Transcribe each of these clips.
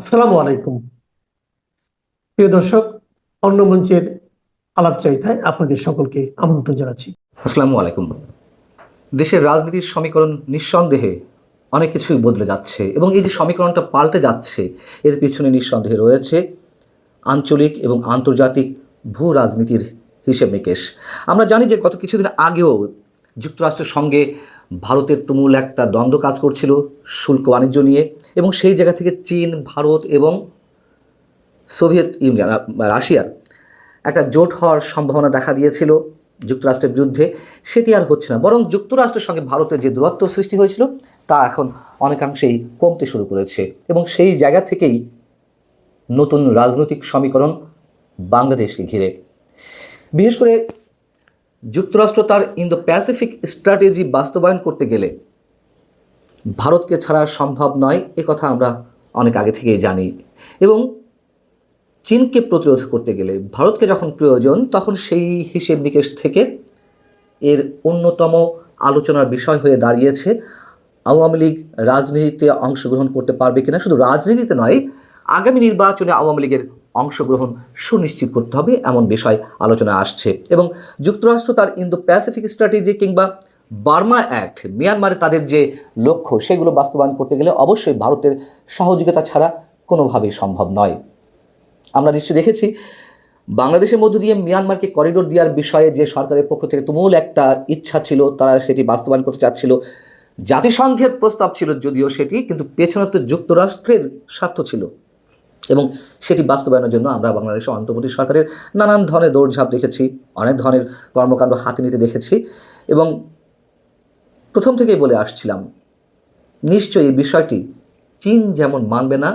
আসসালামু আলাইকুম। প্রিয় দর্শক, অন্য মঞ্চের আলাপচারিতায় আপনাদের সকলকে আমন্ত্রণ জানাচ্ছি। আসসালামু আলাইকুম। দেশের রাজনীতির সমীকরণ নিঃসন্দেহে অনেক কিছুই বদলে যাচ্ছে এবং এই যে সমীকরণটা পাল্টে যাচ্ছে, এর পিছনে নিঃসন্দেহে রয়েছে আঞ্চলিক এবং আন্তর্জাতিক ভূ রাজনীতির হিসেব নিকেশ। আমরা জানি যে গত কিছুদিন আগেও যুক্তরাষ্ট্রের সঙ্গে ভারতের তুমুল একটা দ্বন্দ্ব কাজ করছিল শুল্ক বাণিজ্য নিয়ে এবং সেই জায়গা থেকে চীন, ভারত এবং সোভিয়েত ইউনিয়ন রাশিয়ার একটা জোট হওয়ার সম্ভাবনা দেখা দিয়েছিল যুক্তরাষ্ট্রের বিরুদ্ধে। সেটি আর হচ্ছে না, বরং যুক্তরাষ্ট্রের সঙ্গে ভারতের যে দূরত্ব সৃষ্টি হয়েছিল, তা এখন অনেকাংশেই কমতে শুরু করেছে এবং সেই জায়গা থেকেই নতুন রাজনৈতিক সমীকরণ বাংলাদেশকে ঘিরে। বিশেষ করে যুক্তরাষ্ট্র তার ইন্দো প্যাসিফিক স্ট্র্যাটেজি বাস্তবায়ন করতে গেলে ভারতকে ছাড়া সম্ভব নয়, এ কথা আমরা অনেক আগে থেকেই জানি। এবং চীনকে প্রতিরোধ করতে গেলে ভারতকে যখন প্রয়োজন, তখন সেই হিসেব নিকেশ থেকে এর অন্যতম আলোচনার বিষয় হয়ে দাঁড়িয়েছে, আওয়ামী লীগ রাজনীতিতে অংশগ্রহণ করতে পারবে কিনা। শুধু রাজনীতিতে নয়, আগামী নির্বাচনে আওয়ামী লীগের অংশগ্রহণ সুনিশ্চিত করতে হবে, এমন বিষয় আলোচনা আসছে। এবং যুক্তরাষ্ট্র তার ইন্দো প্যাসিফিক স্ট্র্যাটেজি কিংবা বার্মা অ্যাক্ট, মিয়ানমারে তাদের যে লক্ষ্য, সেগুলো বাস্তবায়ন করতে গেলে অবশ্যই ভারতের সহযোগিতা ছাড়া কোনোভাবেই সম্ভব নয়। আমরা নিশ্চয়ই দেখেছি, বাংলাদেশের মধ্য দিয়ে মিয়ানমারকে করিডোর দেওয়ার বিষয়ে যে সরকারের পক্ষ থেকে তুমুল একটা ইচ্ছা ছিল, তারা সেটি বাস্তবায়ন করতে চাচ্ছিল। জাতিসংঘের প্রস্তাব ছিল যদিও সেটি, কিন্তু পেছনে তো যুক্তরাষ্ট্রের স্বার্থ ছিল। এবং সেটি বাস্তবায়নের জন্য আমরা বাংলাদেশের অন্তর্বর্তী সরকারের নানান ধরনের দৌড়ঝাঁপ দেখেছি, অনেক ধরনের কর্মকাণ্ড হাতে নিতে দেখেছি এবং প্রথম থেকেই বলে আসছিলাম, নিশ্চয়ই এই বিষয়টি চীন যেমন মানবে না,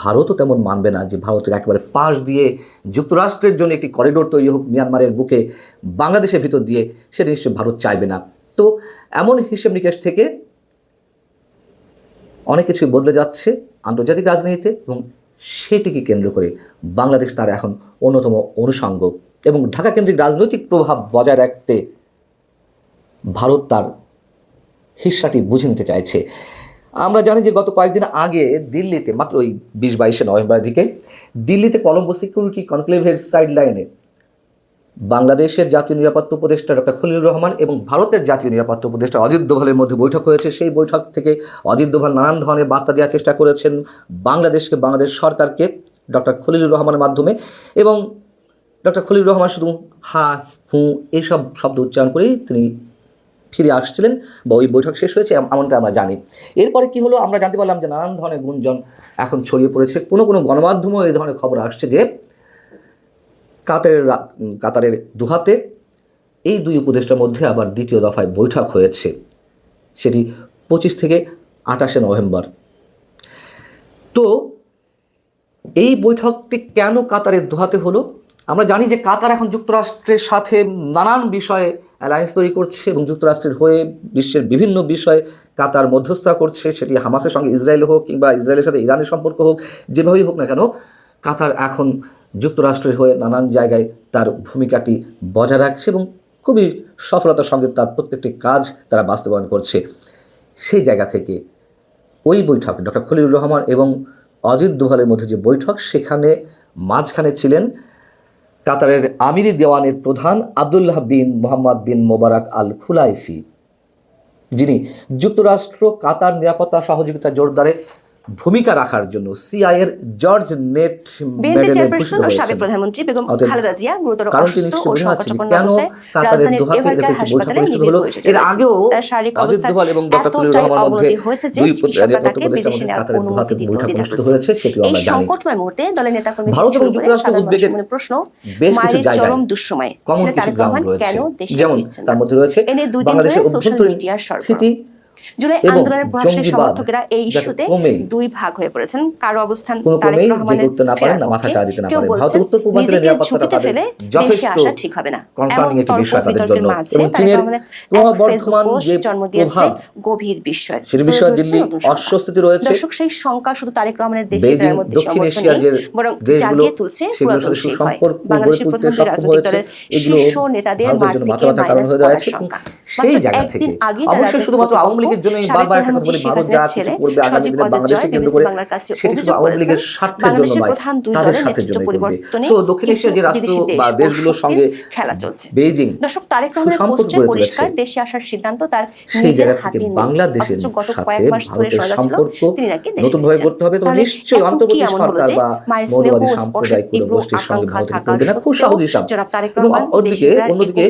ভারতও তেমন মানবে না যে ভারতের একেবারে পাশ দিয়ে যুক্তরাষ্ট্রের জন্য একটি করিডোর তৈরি হোক মিয়ানমারের বুকে বাংলাদেশের ভিতর দিয়ে, সেটা নিশ্চয়ই ভারত চাইবে না। তো এমন হিসেব নিকেশ থেকে অনেক কিছুই বদলে যাচ্ছে আন্তর্জাতিক রাজনীতিতে এবং সেটিকে কেন্দ্র করে বাংলাদেশ তার এখন অন্যতম অনুষঙ্গ এবং ঢাকা কেন্দ্রিক রাজনৈতিক প্রভাব বজায় রাখতে ভারত তার হিস্সাটি বুঝে নিতে চাইছে। আমরা জানি যে গত কয়েকদিন আগে দিল্লিতে, মাত্র ওই বিশ বাইশে নভেম্বরের দিকে, দিল্লিতে কলম্বো সিকিউরিটি কনক্লেভের সাইড লাইনে বাংলাদেশের জাতীয় নিরাপত্তা উপদেষ্টা ডক্টর খলিলুর রহমান এবং ভারতের জাতীয় নিরাপত্তা উপদেষ্টা অজিত দোভালের মধ্যে বৈঠক হয়েছে। সেই বৈঠক থেকে অজিত দোভাল নানান ধরনের বার্তা দেওয়ার চেষ্টা করেছেন বাংলাদেশকে, বাংলাদেশ সরকারকে ডক্টর খলিলুর রহমানের মাধ্যমে এবং ডক্টর খলিলুর রহমান শুধু হা, হু এইসব শব্দ উচ্চারণ করেই তিনি ফিরে আসছিলেন বা ওই বৈঠক শেষ হয়েছে এমনটা আমরা জানি। এরপরে কি হলো? আমরা জানতে পারলাম যে নানান ধরনের গুঞ্জন এখন ছড়িয়ে পড়েছে। কোনো কোনো গণমাধ্যমও এই ধরনের খবর আসছে যে কাতারের কাতারের দুহাতে এই দুই উপদেষ্টার মধ্যে আবার দ্বিতীয় দফায় বৈঠক হয়েছে। সেটি পঁচিশ থেকে আঠাশে নভেম্বর। তো এই বৈঠকটি কেন কাতারের দোহাতে হলো? আমরা জানি যে কাতার এখন যুক্তরাষ্ট্রের সাথে নানান বিষয়ে অ্যালায়েন্স তৈরি করছে এবং যুক্তরাষ্ট্রের হয়ে বিশ্বের বিভিন্ন বিষয়ে কাতার মধ্যস্থতা করছে। সেটি হামাসের সঙ্গে ইসরায়েল হোক কিংবা ইসরায়েলের সাথে ইরানের সম্পর্ক হোক, যেভাবেই হোক না কেন, কাতার এখন যুক্তরাষ্ট্রের হয়ে নানান জায়গায় তার ভূমিকাটি বজায় রাখছে এবং খুবই সফলতার সঙ্গে তার প্রত্যেকটি কাজ তারা বাস্তবায়ন করছে। সেই জায়গা থেকে ওই বৈঠক ডক্টর খলিলুর রহমান এবং অজিত দোভালের মধ্যে যে বৈঠক, সেখানে মাঝখানে ছিলেন কাতারের আমিরি দেওয়ানের প্রধান আবদুল্লাহ বিন মোহাম্মদ বিন মোবারক আল খুলাইফি। যিনি যুক্তরাষ্ট্র কাতার নিরাপত্তা সহযোগিতা জোরদারে ভূমিকা রাখার জন্য সিআইয়ের জর্জ নেট বিএনপি চেয়ারপারসন ও সাবেক প্রধানমন্ত্রী বেগম খালেদা জিয়া গুরুতর অসুস্থ ও নিশ্চয়ই বোঝা যাচ্ছে যে সংকটাপন্ন অবস্থায় রাজধানীর এভারকার এরকম একটি বৈঠক হাসপাতালে নিবিড় পরিচর্যা এর রয়েছে। আগেও তার শারীরিক অজিত অবস্থার দোভাল এবং ডক্টর খলিলুর এতটাই অবনতি হয়েছে যে চিকিৎসকরা তাকে উপদেষ্টার বিদেশে নেওয়ার অনুমতি দিতে দ্বিধাগ্রস্ত। এই সংকটময় মুহূর্তে দলের নেতাকর্মী ভারত এবং যুক্তরাষ্ট্র উদ্বেগের প্রশ্ন মায়ের চরম দুঃসময়ে কমন ছেলে তারেক রহমান কেন দেশে যেমন তার মধ্যে রয়েছে এ দুই দিন ধরে সোশ্যাল মিডিয়ার সরগরম। জুলাই আন্দোলনের প্রভাবশালী সমর্থকেরা এই ইস্যুতে দুই ভাগ হয়ে পড়েছেন। কারও অবস্থান তারেক রহমানের কেউ। বলছেন নিজেকে ঝুঁকিতে ফেলে দেশে আসা ঠিক হবে না। একটি বিষয় তাদের জন্য। এবং চীনের ক্রমবর্ধমান যে জন্ম দিয়েছে গভীর বিষয়ে দিল্লি অস্বস্তিতে রয়েছে। দর্শক সেই শঙ্কা শুধু তারেক রহমানের দেশে ফেরার মধ্যে দক্ষিণ এশিয়ার যে বরং জাগিয়ে তুলছে পুরাতন সুসম্পর্ক বাংলাদেশের রাজনৈতিক দলের শীর্ষ নেতাদের মাঠ থেকে মাইনাস করার শঙ্কা। সেই জায়গা থেকে অবশ্যই শুধুমাত্র আওয়ামী জন্য বারবার একটা কথা বলি ভারত যা কিছু করবে আগামী দিনে বাংলাদেশকে কেন্দ্র করে সেটি শুধু আওয়ামী লীগের স্বার্থের জন্য নয় তাদের স্বার্থের জন্য করবে। সো দক্ষিণ এশিয়া যে রাষ্ট্র বা দেশগুলোর সঙ্গে খেলা চলছে। বেইজিং দর্শক তারেক রহমানের পোস্টে পরিষ্কার দেশে আসার সিদ্ধান্ত তার নিজের হাতে নেই। বাংলাদেশের গত সাথে কয়েক মাস ধরে ভারতের শোনা যাচ্ছিল সম্পর্ক তিনি নাকি দেশে নতুনভাবে করতে হবে তাহলে নিশ্চয়ই অন্তর্বর্তী সরকার বা মৌলবাদী সাম্প্রদায়িক কোনো গোষ্ঠীর সঙ্গে করবে না। খুব সহজ হিসাব এবং অন্যদিকে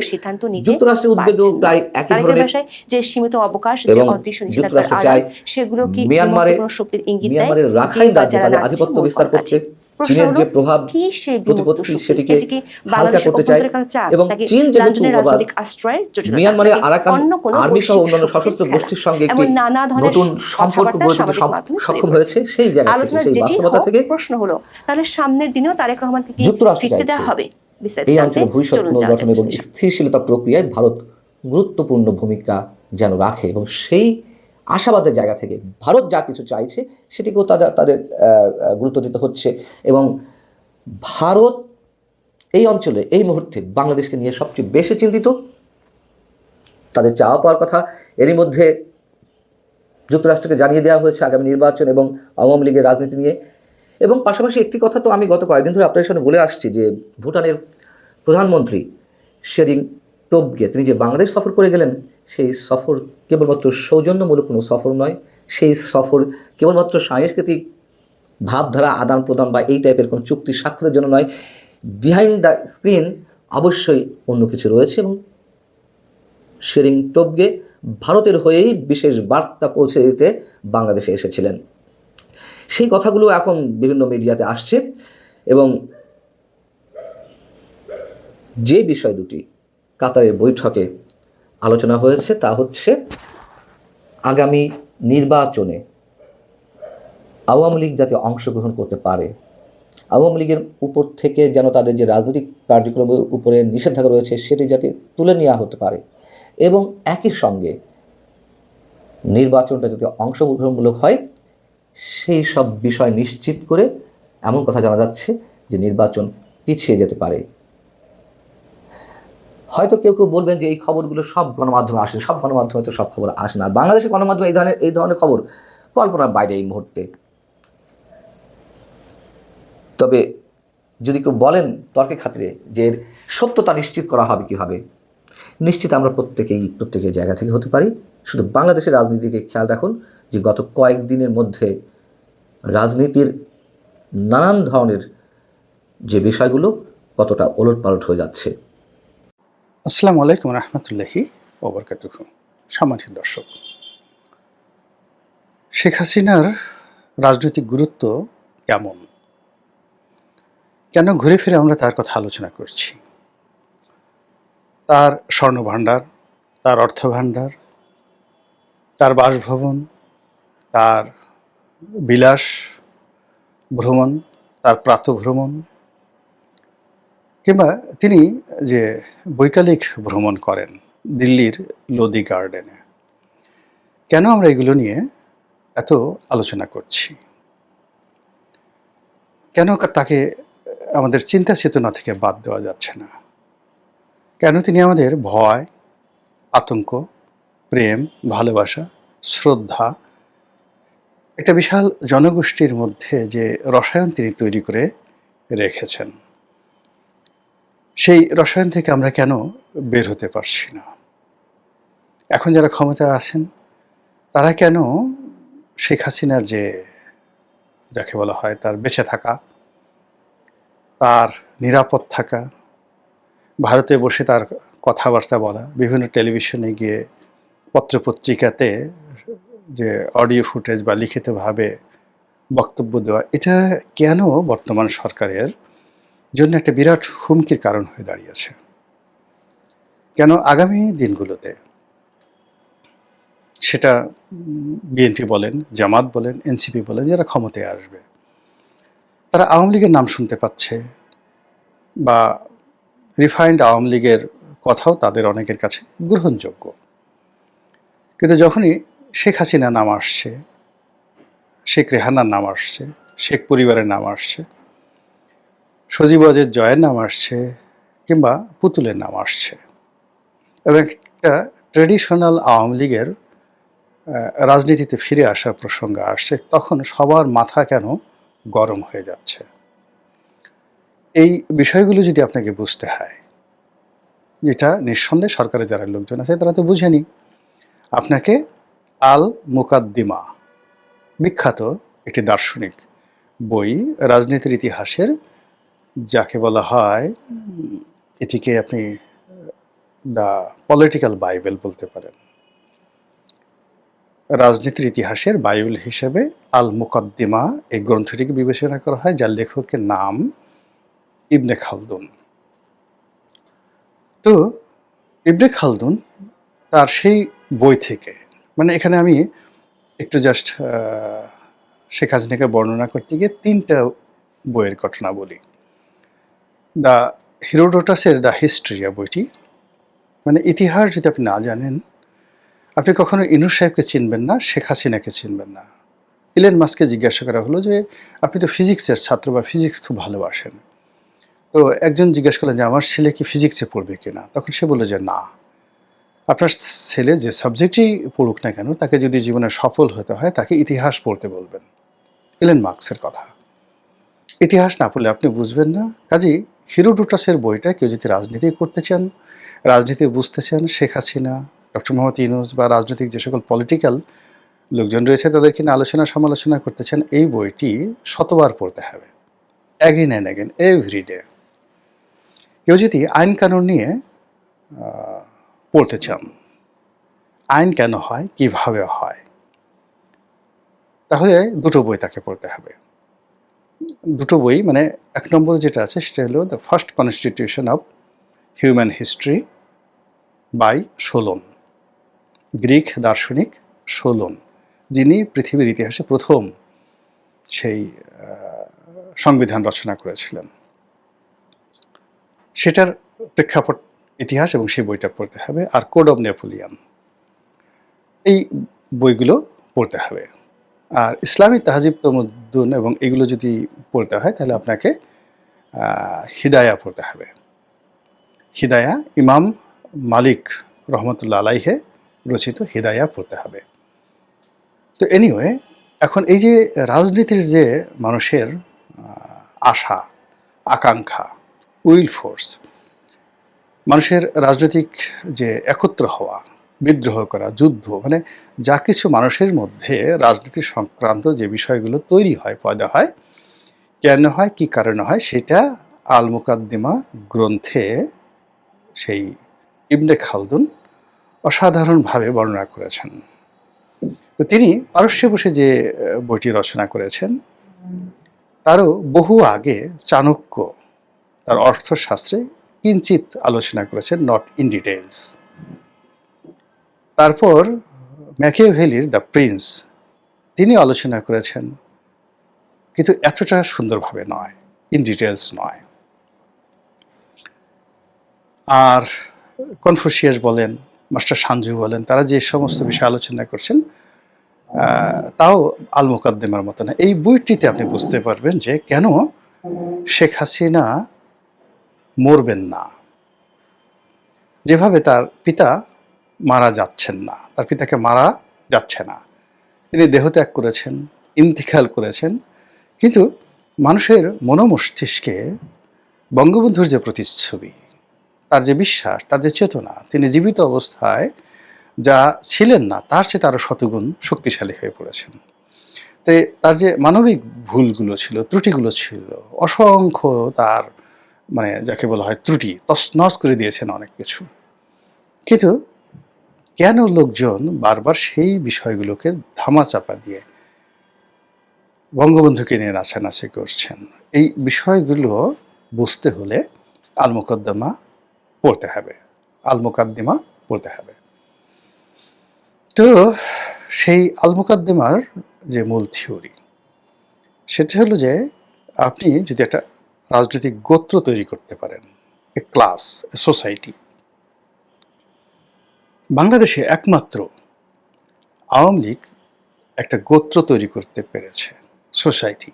যুক্তরাষ্ট্রের না। প্রায় একই ধরনের যে সীমিত অবকাশ এবং নিষেধাজ্ঞার আড়াল চায় সেগুলো কি মিয়ানমারে শক্তির ইঙ্গিত দেয়? মিয়ানমারের রাখাইন রাজ্যে তাদের আধিপত্য বিস্তার করছে। চীনের যে প্রভাব প্রতিপত্তি সেটিকে হালকা করতে চায়? এবং চীন যেহেতু? মিয়ানমারে আরাকান আর্মি সহ অন্যান্য সশস্ত্র গোষ্ঠীর সঙ্গে একটি নতুন সম্পর্ক গড়ে তুলতে সক্ষম হয়েছে সেই জায়গা থেকে সেই বাস্তবতা থেকে। প্রশ্ন হলো তাহলে সামনের দিনেও তারেক রহমানকে কি ফিরতে দেওয়া হবে? এই অঞ্চলে ভবিষ্যৎ পুনর্গঠন এবং। স্থিরশীলতা প্রক্রিয়ায় ভারত গুরুত্বপূর্ণ ভূমিকা যেন রাখে এবং সেই আশাবাদের জায়গা থেকে ভারত যা কিছু চাইছে সেটিকেও তাদের তাদের গুরুত্ব দিতে হচ্ছে এবং ভারত এই অঞ্চলে এই মুহূর্তে বাংলাদেশকে নিয়ে সবচেয়ে বেশি চিন্তিত। তাদের চাওয়া পাওয়ার কথা এরই মধ্যে যুক্তরাষ্ট্রকে জানিয়ে দেওয়া হয়েছে আগামী নির্বাচন এবং আওয়ামী লীগের রাজনীতি নিয়ে। এবং পাশাপাশি একটি কথা তো আমি গত কয়েকদিন ধরে আপনাদের সামনে বলে আসছি যে ভুটানের প্রধানমন্ত্রী শেরিং টোবগে তিনি যে বাংলাদেশ সফর করে গেলেন সেই সফর কেবলমাত্র সৌজন্যমূলক কোনো সফর নয়, সেই সফর কেবলমাত্র সাংস্কৃতিক ভাবধারা আদান প্রদান বা এই টাইপের কোনো চুক্তি স্বাক্ষরের জন্য নয়। বিহাইন্ড দ্য স্ক্রিন অবশ্যই অন্য কিছু রয়েছে এবং শেরিং টোবগে ভারতের হয়েই বিশেষ বার্তা পৌঁছে দিতে বাংলাদেশে এসেছিলেন। সেই কথাগুলো এখন বিভিন্ন মিডিয়াতে আসছে এবং যে বিষয় দুটি কাতারের বৈঠকে আলোচনা হয়েছে তা হচ্ছে আগামী নির্বাচনে আওয়ামী লীগ যাতে অংশগ্রহণ করতে পারে, আওয়ামী লীগের উপর থেকে যেন তাদের যে রাজনৈতিক কার্যক্রমের উপরে নিষেধাজ্ঞা রয়েছে সেটি যাতে তুলে নেওয়া হতে পারে এবং একই সঙ্গে নির্বাচনটা যদি অংশগ্রহণমূলক হয়, সেই সব বিষয় নিশ্চিত করে এমন কথা জানা যাচ্ছে যে নির্বাচন পিছিয়ে যেতে পারে। হয়তো কেউ কেউ বলবেন যে এই খবরগুলো সব গণমাধ্যমে আসে, সব গণমাধ্যমে তো সব খবর আসে না। বাংলাদেশের গণমাধ্যমে এই ধরনের এই ধরনের খবর কল্পনার বাইরে এই মুহূর্তে। তবে যদি কেউ বলেন তর্কের খাতিরে যে এর সত্যতা নিশ্চিত করা হবে কীভাবে, নিশ্চিত আমরা প্রত্যেকেই, প্রত্যেকের জায়গা থেকে হতে পারি। শুধু বাংলাদেশের রাজনীতিকে খেয়াল রাখুন যে গত কয়েকদিনের মধ্যে রাজনীতির নানান ধরনের যে বিষয়গুলো কতটা ওলটপালট হয়ে যাচ্ছে। আসসালামু আলাইকুম রহমতুল্লাহি ওবরকাতুহ। সম্মানিত দর্শক, শেখ হাসিনার রাজনৈতিক গুরুত্ব কেমন? কেন ঘুরে ফিরে আমরা তার কথা আলোচনা করছি? তার স্বর্ণভাণ্ডার, তার অর্থভাণ্ডার, তার বাসভবন, তার বিলাস ভ্রমণ, তার প্রাতভ্রমণ কিংবা তিনি যে বৈকালিক ভ্রমণ করেন দিল্লির লোদি গার্ডেনে। কেন আমরা এগুলো নিয়ে এত আলোচনা করছি? কেন তাকে আমাদের চিন্তা চেতনা থেকে বাদ দেওয়া যাচ্ছে না? কেন তিনি আমাদের ভয়, আতঙ্ক, প্রেম, ভালোবাসা, শ্রদ্ধা, একটা বিশাল জনগোষ্ঠীর মধ্যে যে রসায়ন তিনি তৈরি করে রেখেছেন? সেই রসায়ন থেকে আমরা কেন বের হতে পারছি না? এখন যারা ক্ষমতায় আছেন, তারা কেন শেখ হাসিনার যে, যাকে বলা হয় তার বেঁচে থাকা, তার নিরাপদ থাকা, ভারতে বসে তার কথাবার্তা বলা, বিভিন্ন টেলিভিশনে গিয়ে পত্রপত্রিকাতে যে অডিও ফুটেজ বা লিখিতভাবে বক্তব্য দেওয়া, এটা কেন বর্তমান সরকারের জন্য একটা বিরাট হুমকির কারণ হয়ে দাঁড়িয়েছে কেন আগামী দিনগুলোতে সেটা বিএনপি বলেন, জামাত বলেন, এনসিপি বলেন, যারা ক্ষমতায় আসবে, তারা আওয়ামী লীগের নাম শুনতে পাচ্ছে বা রিফাইন্ড আওয়ামী লীগের কথাও তাদের অনেকের কাছে গ্রহণযোগ্য। কিন্তু যখনই শেখ হাসিনা নাম আসছে, শেখ রেহানার নাম আসছে, শেখ পরিবারের নাম আসছে সজীব অজের জয়ের নাম আসছে কিংবা পুতুলের নাম আসছে। এবং একটা ট্রেডিশনাল আওয়ামী লীগের রাজনীতিতে ফিরে আসার প্রসঙ্গ আসছে, তখন সবার মাথা কেন গরম হয়ে যাচ্ছে? এই বিষয়গুলো যদি আপনাকে বুঝতে হয় যেটা নিঃসন্দেহে সরকারের যারা লোকজন আছে, তারা তো বুঝেনি। আপনাকে আল মুকাদ্দিমা বিখ্যাত একটি দার্শনিক বই রাজনীতির ইতিহাসের যাকে বলা হয়, এটিকে আপনি, দ্য পলিটিক্যাল বাইবেল বলতে পারেন। রাজনীতির ইতিহাসের বাইবেল হিসেবে আল মুকদ্দিমা এই গ্রন্থটিকে বিবেচনা করা হয়, যার লেখকের নাম ইবনে খালদুন। তো, ইবনে খালদুন তার সেই বই থেকে মানে এখানে আমি একটু জাস্ট শেখ হাসিনাকে বর্ণনা করতে গিয়ে তিনটা বইয়ের ঘটনা বলি। দ্য হিরোডোটাসের দ্য হিস্ট্রিয়া বইটি মানে ইতিহাস যদি আপনি না জানেন, আপনি কখনো ইনুস সাহেবকে চিনবেন না, শেখ হাসিনাকে চিনবেন না। ইলেন মাস্ককে জিজ্ঞাসা করা হলো যে, আপনি তো ফিজিক্সের ছাত্র বা ফিজিক্স খুব ভালোবাসেন। তো একজন জিজ্ঞেস করলেন যে, আমার ছেলে কি ফিজিক্সে পড়বে কিনা? তখন সে বলল যে, না। আপনার ছেলে যে সাবজেক্টই পড়ুক না কেন, তাকে যদি জীবনে সফল হতে হয়, তাকে ইতিহাস পড়তে বলবেন। ইলেন মার্কসের কথা। ইতিহাস না পড়লে আপনি বুঝবেন না। কাজেই হিরোডোটাসের বইটা কেউ যদি রাজনীতি করতে চান, রাজনীতি বুঝতে চান, শেখ হাসিনা, ডক্টর মোহাম্মদ ইউনুস বা রাজনৈতিক যে সকল পলিটিক্যাল লোকজন রয়েছে, তাদেরকে নিয়ে আলোচনা সমালোচনা করতে চান, এই বইটি শতবার পড়তে হবে। Again and again every day কেউ যদি আইন কানুন নিয়ে পড়তে চান, আইন কেন হয়, কীভাবে হয়, তাহলে দুটো বই তাকে পড়তে হবে। দুটো বই মানে এক নম্বর যেটা আছে সেটা হলো the first constitution of human history by Solon Greek দার্শনিক সোলন যিনি পৃথিবীর ইতিহাসে প্রথম সেই সংবিধান রচনা করেছিলেন। সেটার প্রেক্ষাপট ইতিহাস এবং সেই বইটা পড়তে হবে, আর কোড অব নেপোলিয়ান এই বইগুলো পড়তে হবে। আর ইসলামী তাহাজিব তমুদ্দুন এবং এগুলো যদি পড়তে হয়, তাহলে আপনাকে হিদায়া পড়তে হবে। হিদায়া ইমাম মালিক রহমতুল্লা আলাইহে রচিত হিদায়া পড়তে হবে। তো এনিওয়ে এখন এই যে রাজনীতির যে মানুষের আশা, আকাঙ্ক্ষা উইল ফোর্স মানুষের রাজনৈতিক যে একত্র হওয়া বিদ্রোহ করা, যুদ্ধ মানে যা কিছু মানুষের মধ্যে রাজনীতি সংক্রান্ত যে বিষয়গুলো তৈরি হয়, পয়দা হয়, কেন হয়, কি কারণে হয়, সেটা আল মুকাদ্দিমা গ্রন্থে সেই ইবনে খালদুন অসাধারণভাবে বর্ণনা করেছেন। তো তিনি পারস্যে বসে যে বইটি রচনা করেছেন, তারও বহু আগে চাণক্য তার অর্থশাস্ত্রে কিঞ্চিত আলোচনা করেছেন নট ইন ডিটেলস তারপর ম্যাকিয়াভেলির দ্য প্রিন্স, তিনি আলোচনা করেছেন, কিন্তু এতটা সুন্দরভাবে নয়, ইন ডিটেলস নয়। আর কনফুসিয়াস বলেন, মাস্টার সাঞ্জু বলেন, তারা যে সমস্ত বিষয়ে আলোচনা করছেন তাও আল মুকাদ্দিমার মতো না। এই বইটিতে আপনি বুঝতে পারবেন যে কেন শেখ হাসিনা মরবেন না। যেভাবে তার পিতা মারা যাচ্ছেন না। তার পিতাকে মারা যাচ্ছে না। তিনি দেহত্যাগ করেছেন, ইন্তিকাল করেছেন। কিন্তু মানুষের মনোমস্তিষ্কে বঙ্গবন্ধুর যে প্রতিচ্ছবি, তার যে বিশ্বাস, তার যে চেতনা, তিনি জীবিত অবস্থায় যা ছিলেন না, তার চেয়ে তারও শতগুণ শক্তিশালী হয়ে পড়েছেন। তে তার যে মানবিক ভুলগুলো ছিল, ত্রুটিগুলো ছিল, অসংখ্য তার মানে যাকে বলা হয় ত্রুটি, তছনছ করে দিয়েছেন অনেক কিছু। কিন্তু কেন লোকজন বারবার সেই বিষয়গুলোকে ধামাচাপা দিয়ে বঙ্গবন্ধুকে নিয়ে নাচানাচি করছেন? এই বিষয়গুলো বুঝতে হলে আল মুকদ্দমা পড়তে হবে। আল মুকাদ্দিমা পড়তে হবে। তো সেই আল মুকাদ্দিমার যে মূল থিওরি, সেটা হলো যে আপনি যদি একটা রাজনৈতিক গোত্র তৈরি করতে পারেন, এ ক্লাস, এ সোসাইটি বাংলাদেশে একমাত্র আওয়ামী লীগ একটা গোত্র তৈরি করতে পেরেছে, সোসাইটি।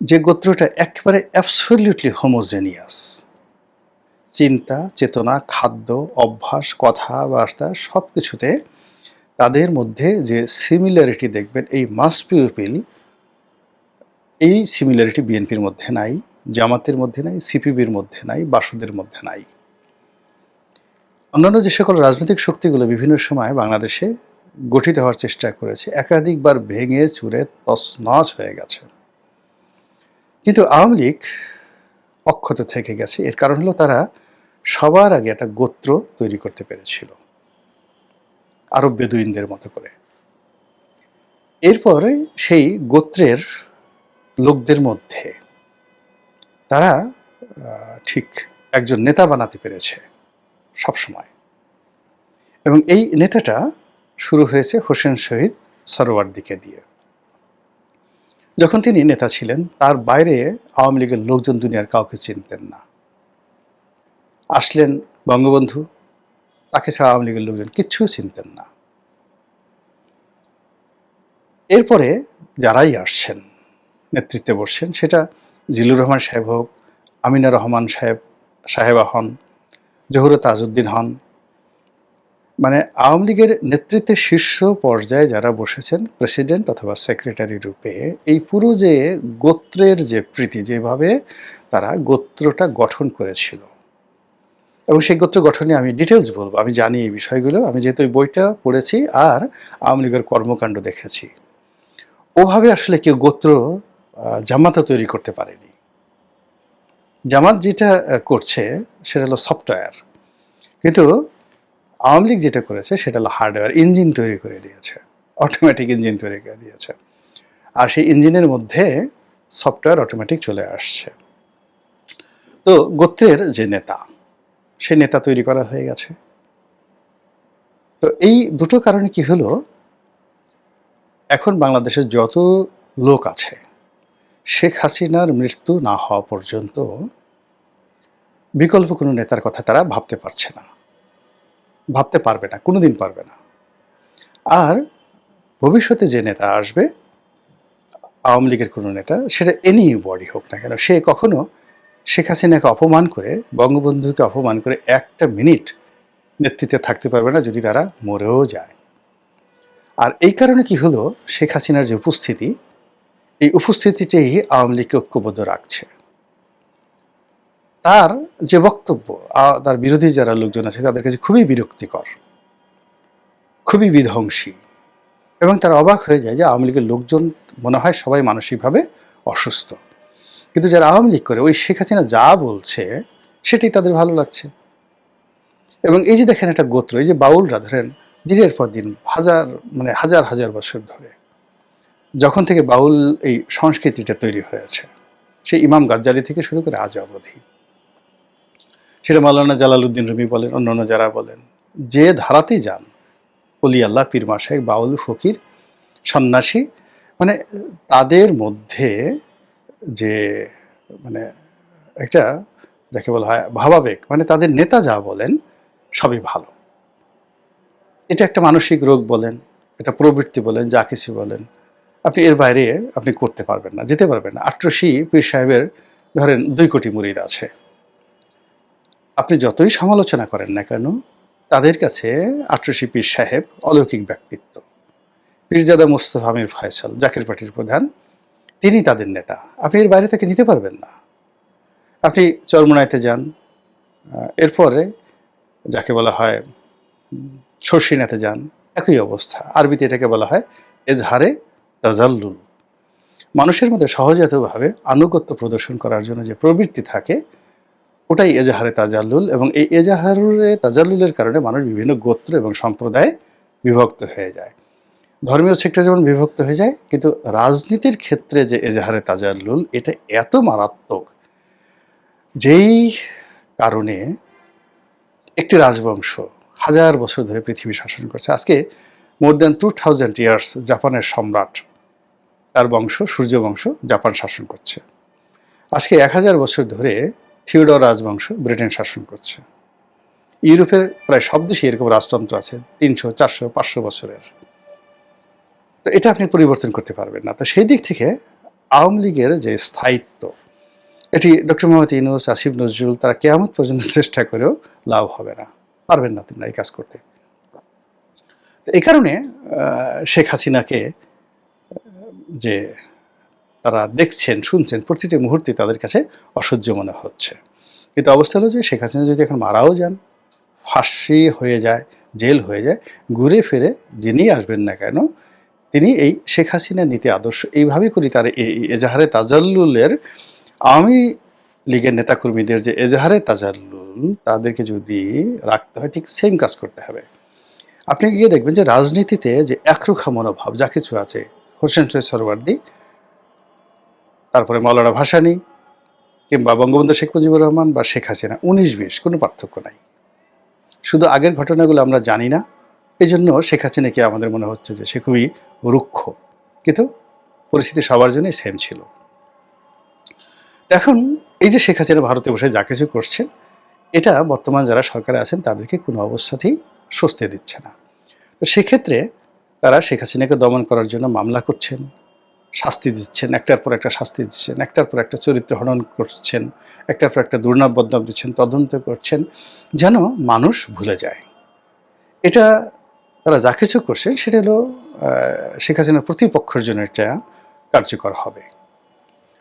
যে গোত্রটা একেবারে অ্যাবসলিউটলি হোমোজেনিয়াস চিন্তা, চেতনা, খাদ্য, অভ্যাস, কথাবার্তা সব কিছুতে তাদের মধ্যে যে সিমিলারিটি দেখবেন, এই মাস পিউপিল এই সিমিলারিটি বিএনপির মধ্যে নাই, জামাতের মধ্যে নাই সিপিবির মধ্যে নাই, বাসুদের মধ্যে নাই। অন্যান্য যে সকল রাজনৈতিক শক্তিগুলো বিভিন্ন সময় বাংলাদেশে গঠিত হওয়ার চেষ্টা করেছে, একাধিকবার ভেঙে চুরে তছনছ হয়ে গেছে। কিন্তু আওয়ামী লীগ অক্ষত থেকে গেছে, এর কারণ হলো তারা সবার আগে একটা গোত্র তৈরি করতে পেরেছিল, আরব বেদুইনদের মতো করে। এরপরে সেই গোত্রের লোকদের মধ্যে তারা ঠিক একজন নেতা বানাতে পেরেছে। সবসময়। এবং এই নেতাটা শুরু হয়েছে হোসেন শহীদ সরোয়ার্দিকে দিয়ে। যখন তিনি নেতা ছিলেন, তার বাইরে আওয়ামী লীগের লোকজন দুনিয়ার কাউকে চিনতেন না। আসলেন বঙ্গবন্ধু, তাকে ছাড়া আওয়ামী লীগের লোকজন কিচ্ছু চিনতেন না। এরপরে যারাই আসছেন, নেতৃত্বে বসছেন, সেটা জিলুর রহমান সাহেব হোক আমিনা রহমান সাহেব, সাহেবা হন জহুর তাজউদ্দিন হন। মানে আওয়ামী লীগের নেতৃত্বের শীর্ষ পর্যায়ে যারা বসেছেন, প্রেসিডেন্ট অথবা সেক্রেটারি রূপে, এই পুরো যে গোত্রের যে প্রীতি, যেভাবে তারা গোত্রটা গঠন করেছিল। এবং সেই গোত্র গঠনে আমি ডিটেলস বলব, আমি জানি এই বিষয়গুলো, আমি যেহেতু এই বইটা পড়েছি আর আওয়ামী লীগের কর্মকাণ্ড দেখেছি। ওভাবে আসলে কেউ গোত্র জামাতা তৈরি করতে পারেনি। জামাত যেটা করছে সেটা হলো সফটওয়্যার কিন্তু আওয়ামী লীগ যেটা করেছে সেটা হলো হার্ডওয়্যার ইঞ্জিন তৈরি করে দিয়েছে। অটোমেটিক ইঞ্জিন তৈরি করে দিয়েছে। আর সেই ইঞ্জিনের মধ্যে সফটওয়্যার অটোমেটিক চলে আসছে। তো গোত্রের যে নেতা, সে নেতা তৈরি করা হয়ে গেছে। তো এই দুটো কারণে কি হলো? এখন বাংলাদেশের যত লোক আছে শেখ হাসিনার মৃত্যু না হওয়া পর্যন্ত বিকল্প কোনো নেতার কথা তারা ভাবতে পারছে না। ভাবতে পারবে না, কোনোদিন পারবে না। আর ভবিষ্যতে যে নেতা আসবে, আওয়ামী লীগের কোনো নেতা, সেটা এনি বডি হোক না কেন, সে কখনো শেখ হাসিনাকে অপমান করে, বঙ্গবন্ধুকে অপমান করে একটা মিনিট নেতৃত্বে থাকতে পারবে না, যদি তারা মরেও যায়। আর এই কারণে কি হলো, শেখ হাসিনার যে উপস্থিতি এই উপস্থিতিটাই আওয়ামী লীগকে ঐক্যবদ্ধ রাখছে। তার যে বক্তব্য তার বিরোধী যারা লোকজন আছে, তাদের কাছে খুবই বিরক্তিকর, খুবই বিধ্বংসী এবং তারা অবাক হয়ে যায় যে আওয়ামী লীগের লোকজন মনে হয় সবাই মানসিকভাবে অসুস্থ। কিন্তু যারা আওয়ামী লীগ করে, ওই শেখ হাসিনা যা বলছে, সেটাই তাদের ভালো লাগছে। এবং এই যে দেখেন একটা গোত্র, এই যে বাউলরা, ধরেন দিনের পর দিন, হাজার মানে হাজার হাজার বছর ধরে যখন থেকে বাউল এই সংস্কৃতিটা তৈরি হয়েছে, সেই ইমাম গাজ্জালি থেকে শুরু করে আজ অবধি। সেটা মাওলানা জালালউদ্দিন রুমি বলেন, অন্যান্য যারা বলেন, যে ধারাতেই যান, অলি আল্লাহ, পীর মাসাই বাউল ফকির, সন্ন্যাসী মানে তাদের মধ্যে যে মানে একটা যাকে বলা হয় ভাবাবেগ মানে তাদের নেতা যা বলেন, সবই ভালো। এটা একটা মানসিক রোগ বলেন, এটা প্রবৃত্তি বলেন, যা কিছু বলেন। আপনি এর বাইরে আপনি করতে পারবেন না, যেতে পারবেন না। আট্রসি পীর সাহেবের ধরেন দুই কোটি মুরিদ আছে। আপনি যতই সমালোচনা করেন না কেন, তাদের কাছে আট্রসি পীর সাহেব অলৌকিক ব্যক্তিত্ব। পীরজাদা মুস্তফা আমির ফয়সাল, জাকির পার্টির প্রধান, তিনি তাদের নেতা। আপনি এর বাইরে তাকে নিতে পারবেন না। আপনি চরমোনাইতে যান এরপরে যাকে বলা হয় শর্ষিনাতে যান, একই অবস্থা। আরবিতে এটাকে বলা হয় এজহারে তাজাল্লুল। মানুষের মধ্যে সহজাতভাবে আনুগত্য প্রদর্শন করার জন্য যে প্রবৃত্তি থাকে, ওটাই এজাহারে তাজাল্লুল এবং এই এজাহারে তাজাল্লুলের কারণে মানুষ বিভিন্ন গোত্র এবং সম্প্রদায়ে বিভক্ত হয়ে যায়। ধর্মীয় সেক্টরে যেমন বিভক্ত হয়ে যায়, কিন্তু রাজনীতির ক্ষেত্রে যে এজাহারে তাজাল্লুল, এটা এত মারাত্মক, যেই কারণে একটি রাজবংশ হাজার বছর ধরে পৃথিবী শাসন করছে। আজকে more than two thousand years জাপানের সম্রাট, তার বংশ, সূর্য বংশ জাপান শাসন করছে। আজকে এক হাজার বছর ধরে থিওডর রাজবংশ ব্রিটেন শাসন করছে। ইউরোপের প্রায় সব দেশে এরকম রাজতন্ত্র আছে, তিনশো, চারশো, পাঁচশো বছরের। তো এটা আপনি পরিবর্তন করতে পারবেন না। তো সেই দিক থেকে আওয়ামী লীগের যে স্থায়িত্ব, এটি ডক্টর মোহাম্মদ ইউনুস, আসিফ নজরুল, তারা কেয়ামত পর্যন্ত চেষ্টা করেও লাভ হবে না। পারবেন না তিনি এই কাজ করতে। এই কারণে শেখ হাসিনাকে যে তারা দেখছেন, শুনছেন, প্রতিটি মুহূর্তে তাদের কাছে অসহ্য মনে হচ্ছে। কিন্তু অবস্থা হলো যে, শেখ হাসিনা যদি এখন মারাও যান, ফাঁসি হয়ে যায়, জেল হয়ে যায়, ঘুরে ফিরে যিনি আসবেন না কেন, তিনি এই শেখ হাসিনার নীতি আদর্শ এইভাবে করি তার এই এজাহারে তাজাল্লুলের আওয়ামী লীগের নেতাকর্মীদের যে এজাহারে তাজাল্লুল, তাদেরকে যদি রাখতে হয়, ঠিক সেম কাজ করতে হবে। আপনি গিয়ে দেখবেন যে রাজনীতিতে যে একরুখা মনোভাব, যা কিছু আছে, হোসেন সৈয়দ সরওয়ার্দি, তারপরে মৌলানা ভাসানি, কিংবা বঙ্গবন্ধু শেখ মুজিবুর রহমান বা শেখ হাসিনা, উনিশ বিশ, কোনো পার্থক্য নাই। শুধু আগের ঘটনাগুলো আমরা জানি না এই জন্য শেখ হাসিনাকে আমাদের মনে হচ্ছে যে সে খুবই রুক্ষ। কিন্তু পরিস্থিতি সবার জন্যই সেম ছিল। এখন এই যে শেখ হাসিনা ভারতে বসে যা কিছু করছেন, এটা বর্তমান যারা সরকারে আছেন, তাদেরকে কোনো অবস্থাতেই স্বস্তি দিচ্ছে না। তো সেক্ষেত্রে তারা শেখ হাসিনাকে দমন করার জন্য মামলা করছেন, শাস্তি দিচ্ছেন, একটার পর একটা শাস্তি দিচ্ছেন, একটার পর একটা চরিত্র হনন করছেন, একটার পর একটা দুর্নাম বদনাম দিচ্ছেন, তদন্ত করছেন, যেন মানুষ ভুলে যায়। এটা তারা যা কিছু করছেন, সেটা হলো শেখ হাসিনার প্রতিপক্ষের জন্য এটা কার্যকর হবে।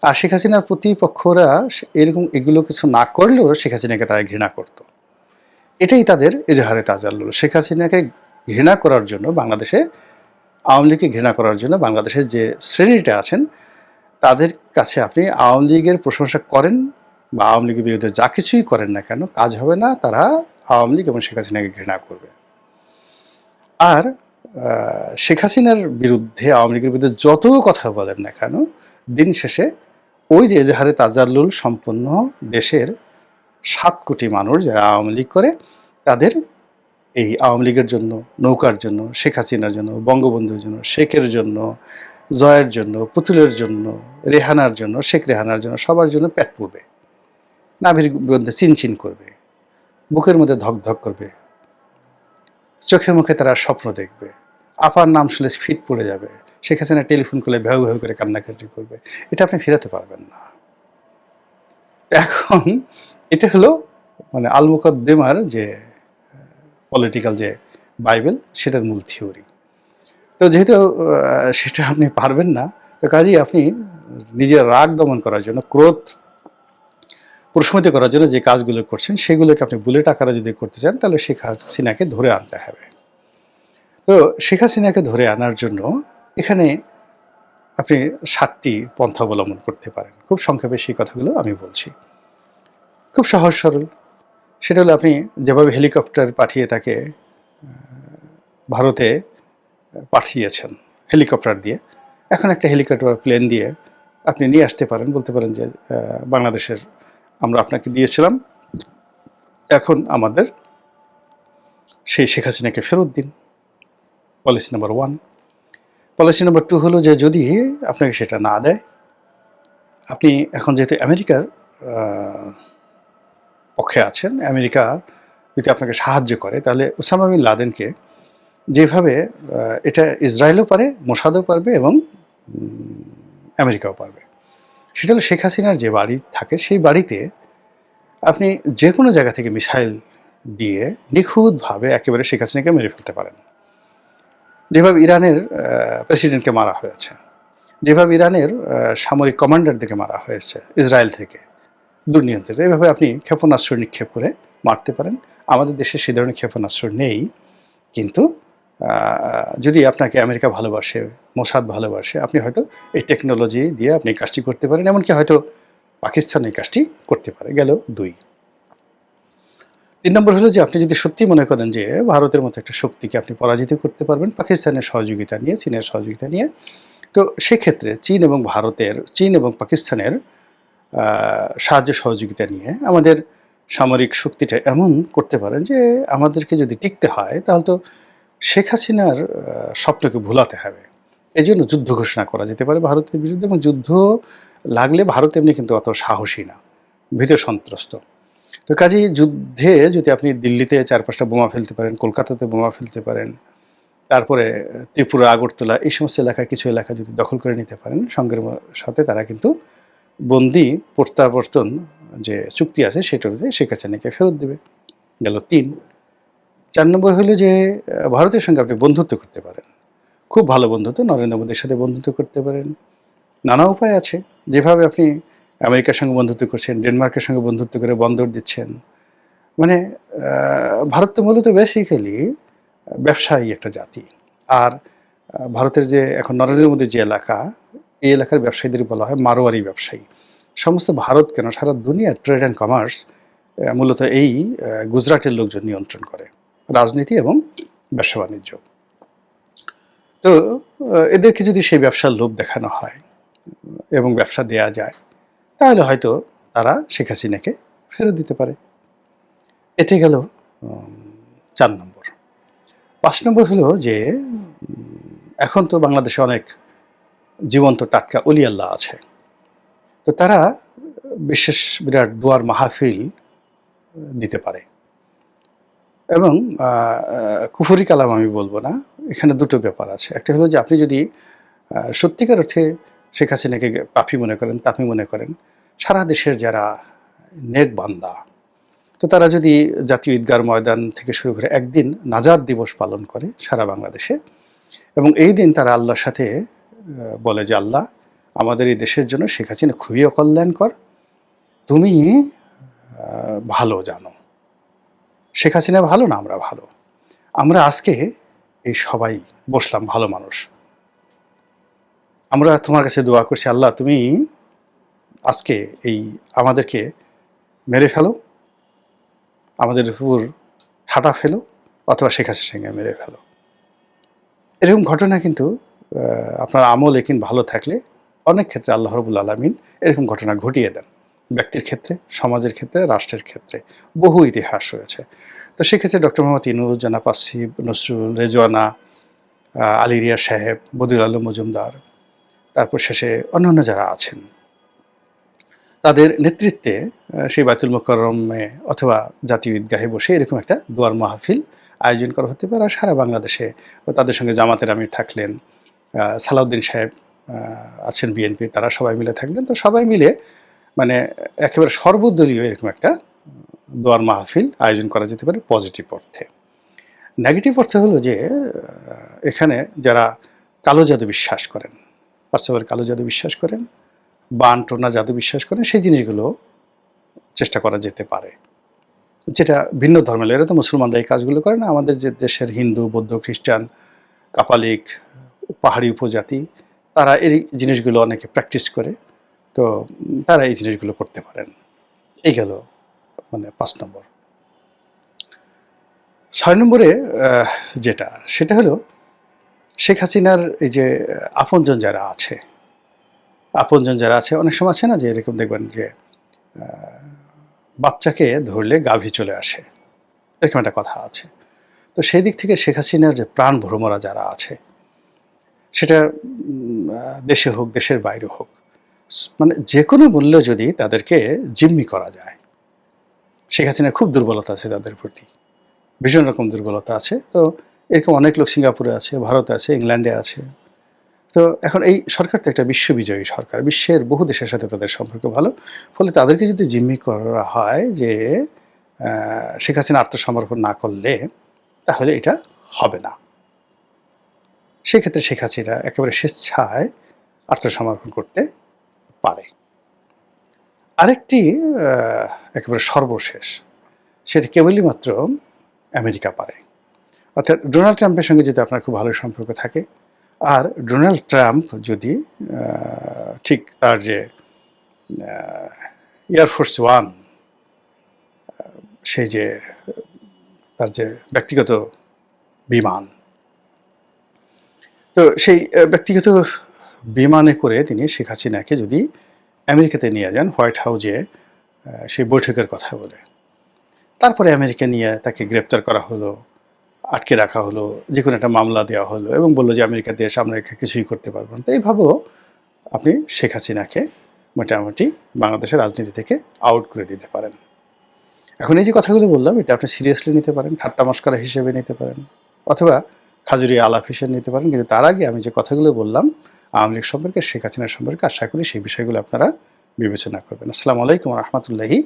আর শেখ হাসিনার প্রতিপক্ষরা এরকম এগুলো কিছু না করলেও শেখ হাসিনাকে তারা ঘৃণা করত। এটাই তাদের এজাহারে তাজাল্লুল। শেখ হাসিনাকে ঘৃণা করার জন্য বাংলাদেশে, আওয়ামী লীগকে ঘৃণা করার জন্য বাংলাদেশের যে শ্রেণীটা আছেন, তাদের কাছে আপনি আওয়ামী লীগের প্রশংসা করেন বা আওয়ামী লীগের বিরুদ্ধে যা কিছুই করেন না কেন, কাজ হবে না, তারা আওয়ামী লীগ এবং শেখ হাসিনাকে ঘৃণা করবে। আর শেখ হাসিনার বিরুদ্ধে, আওয়ামী লীগের বিরুদ্ধে যত কথা বলেন না কেন, দিন শেষে ওই যে এজাহারে তাজাল্লুল সম্পন্ন দেশের সাত কোটি মানুষ যারা আওয়ামী লীগ করে, তাদের এই আওয়ামী লীগের জন্য, নৌকার জন্য, শেখ হাসিনার জন্য, বঙ্গবন্ধুর জন্য, শেখের জন্য, জয়ের জন্য, পুতুলের জন্য, রেহানার জন্য, শেখ রেহানার জন্য, সবার জন্য পেট পড়বে। নাভির মধ্যে চিনচিন করবে। বুকের মধ্যে ধক ধক করবে। চোখে মুখে তারা স্বপ্ন দেখবে। আপার নাম শুনে ফিট পড়ে যাবে। শেখ হাসিনা টেলিফোন করলে ভেউ ভেউ করে কান্নাকাটি করবে। এটা আপনি ফেরাতে পারবেন না। এখন এটা হলো মানে আল মুকদ্দেমার যে পলিটিক্যাল যে বাইবেল, সেটার মূল থিওরি তো যেহেতু সেটা আপনি পারবেন না, তো কাজেই আপনি নিজের রাগ দমন করার জন্য, ক্রোধ প্রশমিত করার জন্য যে কাজগুলো করছেন, সেগুলোকে আপনি বুলেট আকারে যদি করতে চান, তাহলে শেখ হাসিনাকে ধরে আনতে হবে। তো শেখ হাসিনাকে ধরে আনার জন্য এখানে আপনি সাতটি পন্থা অবলম্বন করতে পারেন। খুব সংক্ষেপে সেই কথাগুলো আমি বলছি। খুব সহজ সরল। সেটা হলো আপনি যেভাবে হেলিকপ্টার পাঠিয়ে তাকে ভারতে পাঠিয়েছেন, হেলিকপ্টার দিয়ে। এখন একটা হেলিকপ্টার প্লেন দিয়ে আপনি নিয়ে আসতে পারেন, বলতে পারেন যে বাংলাদেশের আমরা আপনাকে দিয়েছিলাম। এখন আমাদের সেই শেখ হাসিনাকে ফেরত দিন। Policy number one. Policy number two হলো যে, যদি আপনাকে সেটা না দেয়, আপনি এখন যেহেতু আমেরিকার পক্ষে আছেন, আমেরিকা যদি আপনাকে সাহায্য করে, তাহলে ওসামা বিন লাদেনকে যেভাবে এটা ইসরায়েলও পারে, মোসাদও পারবে এবং আমেরিকাও পারবে। সেটা হলো শেখ হাসিনার যে বাড়ি থাকে, সেই বাড়িতে আপনি যে কোনো জায়গা থেকে মিসাইল দিয়ে নিখুঁতভাবে একেবারে শেখ হাসিনাকে মেরে ফেলতে পারেন। যেভাবে ইরানের প্রেসিডেন্টকে মারা হয়েছে, যেভাবে ইরানের সামরিক কমান্ডারদেরকে মারা হয়েছে, ইসরায়েল থেকে। দুর্নিয়ন্ত্রিত এভাবে আপনি ক্ষেপণাস্ত্র নিক্ষেপ করে মারতে পারেন। আমাদের দেশে সে ধরনের ক্ষেপণাস্ত্র নেই। কিন্তু যদি আপনাকে আমেরিকা ভালোবাসে, মোসাদ ভালোবাসে, আপনি হয়তো এই টেকনোলজি দিয়ে আপনি কাজটি করতে পারেন। এমনকি হয়তো পাকিস্তান এই কাজটি করতে পারে। গেল দুই। তিন নম্বর হলো যে, আপনি যদি সত্যি মনে করেন যে, ভারতের মতো একটা শক্তিকে আপনি পরাজিত করতে পারবেন, পাকিস্তানের সহযোগিতা নিয়ে, চীনের সহযোগিতা নিয়ে, তো সেক্ষেত্রে চীন এবং ভারতের, চীন এবং পাকিস্তানের সাহায্য সহযোগিতা নিয়ে আমাদের সামরিক শক্তিটা এমন করতে পারেন যে আমাদেরকে যদি টিকতে হয়, তাহলে তো শেখ হাসিনার স্বপ্নকে ভুলাতে হবে। এই জন্য যুদ্ধ ঘোষণা করা যেতে পারে ভারতের বিরুদ্ধে এবং যুদ্ধ লাগলে ভারত এমনি কিন্তু অত সাহসী না, ভীত সন্ত্রস্ত। তো কাজেই যুদ্ধে যদি আপনি দিল্লিতে চার পাঁচটা বোমা ফেলতে পারেন, কলকাতাতে বোমা ফেলতে পারেন, তারপরে ত্রিপুরা, আগরতলা, এই সমস্ত এলাকায় কিছু এলাকা যদি দখল করে নিতে পারেন, সঙ্গের সাথে তারা কিন্তু বন্দি প্রত্যাবর্তন যে চুক্তি আছে সেটা অনুযায়ী শেখ হাসিনাকে ফেরত দেবে। গেল তিন, চার নম্বর হলো যে ভারতের সঙ্গে আপনি বন্ধুত্ব করতে পারেন। খুব ভালো বন্ধুত্ব, নরেন্দ্র মোদীর সাথে বন্ধুত্ব করতে পারেন। নানা উপায় আছে। যেভাবে আপনি আমেরিকার সঙ্গে বন্ধুত্ব করছেন, ডেনমার্কের সঙ্গে বন্ধুত্ব করে বন্দর দিচ্ছেন। মানে ভারত তো মূলত বেসিক্যালি ব্যবসায়ী একটা জাতি। আর ভারতের যে এখন নরেন্দ্র মোদীর যে এলাকা এই এলাকার ব্যবসায়ীদের বলা হয় মারোয়ারি ব্যবসায়ী। সমস্ত ভারত কেন, সারা দুনিয়ার ট্রেড অ্যান্ড কমার্স মূলত এই গুজরাটের লোকজন নিয়ন্ত্রণ করে, রাজনীতি এবং ব্যবসা বাণিজ্য। তো এদেরকে যদি সেই ব্যবসার লোভ দেখানো হয়, এবং ব্যবসা দেয়া যায়, তাহলে হয়তো তারা শেখ হাসিনাকে ফেরত দিতে পারে। এতে গেল চার নম্বর। পাঁচ নম্বর হলো যে এখন তো বাংলাদেশে অনেক জীবন্ত টাটকা অলি আল্লাহ আছে। তো তারা বিশেষ বিরাট দুয়ার মাহফিল দিতে পারে। এবং কুফুরি কালাম আমি বলব না, এখানে দুটো ব্যাপার আছে। একটা হলো যে আপনি যদি সত্যিকার অর্থে শেখ হাসিনাকে পাপি মনে করেন, তাপি মনে করেন, সারা দেশের যারা নেক বান্দা, তো তারা যদি জাতীয় ঈদগার ময়দান থেকে শুরু করে একদিন নাজাদ দিবস পালন করে সারা বাংলাদেশে, এবং এই দিন তারা আল্লাহর সাথে বলে যে, আল্লাহ, আমাদের এই দেশের জন্য শেখ হাসিনা খুবই অকল্যাণকর। তুমি ভালো জানো। শেখ হাসিনা ভালো না, আমরা ভালো। আমরা আজকে এই সবাই বসলাম ভালো মানুষ। আমরা তোমার কাছে দোয়া করছি, আল্লাহ, তুমি আজকে এই আমাদেরকে মেরে ফেলো। আমাদের উপর ঠাটা ফেলো, অথবা শেখ সঙ্গে মেরে ফেলো। এরকম ঘটনা কিন্তু আপনার আমল একিন ভালো থাকলে অনেক ক্ষেত্রে আল্লাহ রবুল আলমিন এরকম ঘটনা ঘটিয়ে দেন। ব্যক্তির ক্ষেত্রে সমাজের ক্ষেত্রে রাষ্ট্রের ক্ষেত্রে বহু ইতিহাস রয়েছে। তো সেক্ষেত্রে ডক্টর মোহাম্মদ ইনুর আসিফ নসরুল রেজওয়ানা আহ, আলী রিয়া সাহেব বদিউল আলম মজুমদার তারপর শেষে অন্যান্য যারা আছেন তাদের নেতৃত্বে সেই বায়তুল মোকরমে অথবা জাতীয় ঈদগাহে বসে এরকম একটা দোয়ার মাহফিল আয়োজন করা হতে পারে। আর সারা বাংলাদেশে তাদের সঙ্গে জামাতের আমির থাকলেন সালাউদ্দিন সাহেব আছেন বিএনপি, তারা সবাই মিলে থাকবেন। তো সবাই মিলে মানে একেবারে সর্বদলীয় এরকম একটা দোয়ার মাহফিল আয়োজন করা যেতে পারে পজিটিভ অর্থে। নেগেটিভ অর্থে হলো যে এখানে যারা কালো জাদু বিশ্বাস করেন, বাস্তবের কালো জাদু বিশ্বাস করেন, বান, টোনা জাদু বিশ্বাস করেন, সেই জিনিসগুলো চেষ্টা করা যেতে পারে। যেটা ভিন্ন ধর্মের, এরা তো মুসলমানরা এই কাজগুলো করে না। আমাদের যে দেশের হিন্দু, বৌদ্ধ, খ্রিস্টান, কাপালিক পাহাড়ি উপজাতি, তারা এই জিনিসগুলো অনেকে প্র্যাকটিস করে, তো তারা এই জিনিসগুলো করতে পারেন। এই গেল মানে পাঁচ নম্বর। ছয় নম্বরে যেটা, সেটা হলো শেখ হাসিনার এই যে, আপনজন যারা আছে, আপনজন যারা আছে, অনেক সময় আছে না যে, এরকম দেখবেন যে বাচ্চাকে ধরলে গাভী চলে আসে, এরকম একটা কথা আছে। তো সেই দিক থেকে শেখ হাসিনার যে প্রাণ ভ্রমরা যারা আছে সেটা দেশে হোক, দেশের বাইরে হোক মানে যে কোনো মূল্যে যদি তাদেরকে জিম্মি করা যায় হাসিনার খুব দুর্বলতা আছে তাদের প্রতি, ভীষণ রকম দুর্বলতা আছে। তো এরকম অনেক লোক সিঙ্গাপুরে আছে, ভারতে আছে, ইংল্যান্ডে আছে। তো এখন এই সরকার তো একটা বিশ্ববিজয়ী সরকার, বিশ্বের বহু দেশের সাথে তাদের সম্পর্ক ভালো, ফলে তাদেরকে যদি জিম্মি করা হয় যে শেখ হাসিনা আত্মসমর্পণ না করলে, তাহলে এটা হবে না। সেক্ষেত্রে শেখ হাসিনা একেবারে স্বেচ্ছায় আত্মসমর্পণ করতে পারে। আরেকটি একেবারে সর্বশেষ, সেটা কেবলই মাত্র আমেরিকা পারে। অর্থাৎ ডোনাল্ড ট্রাম্পের সঙ্গে যদি আপনার খুব ভালো সম্পর্ক থাকে, আর ডোনাল্ড ট্রাম্প যদি ঠিক তার যে এয়ারফোর্স ওয়ান সেই যে, তার যে ব্যক্তিগত বিমান তো সেই ব্যক্তিগত বিমানে করে তিনি শেখ হাসিনাকে যদি আমেরিকাতে নিয়ে যান, হোয়াইট হাউজে সেই বৈঠকের কথা বলে। তারপরে আমেরিকা নিয়ে তাকে গ্রেপ্তার করা হলো, আটকে রাখা হলো, যে কোনো একটা মামলা দেওয়া হলো এবং বলল যে আমেরিকা দেশ, আমরা কিছুই করতে পারব না। তো এইভাবেও আপনি শেখ হাসিনাকে মোটামুটি বাংলাদেশের রাজনীতি থেকে আউট করে দিতে পারেন। এখন এই যে কথাগুলো বললাম, এটা আপনি সিরিয়াসলি নিতে পারেন, ঠাট্টা মস্করা হিসেবে নিতে পারেন, অথবা খাজুরি আলাপ হিসেবে নিতে পারেন। কিন্তু তার আগে আমি যে কথাগুলো বললাম, আওয়ামী লীগ সম্পর্কে, শেখ হাসিনা সম্পর্কে, আশা করি সেই বিষয়গুলো আপনারা বিবেচনা করবেন। আসসালামু আলাইকুম রহমতুল্লাহি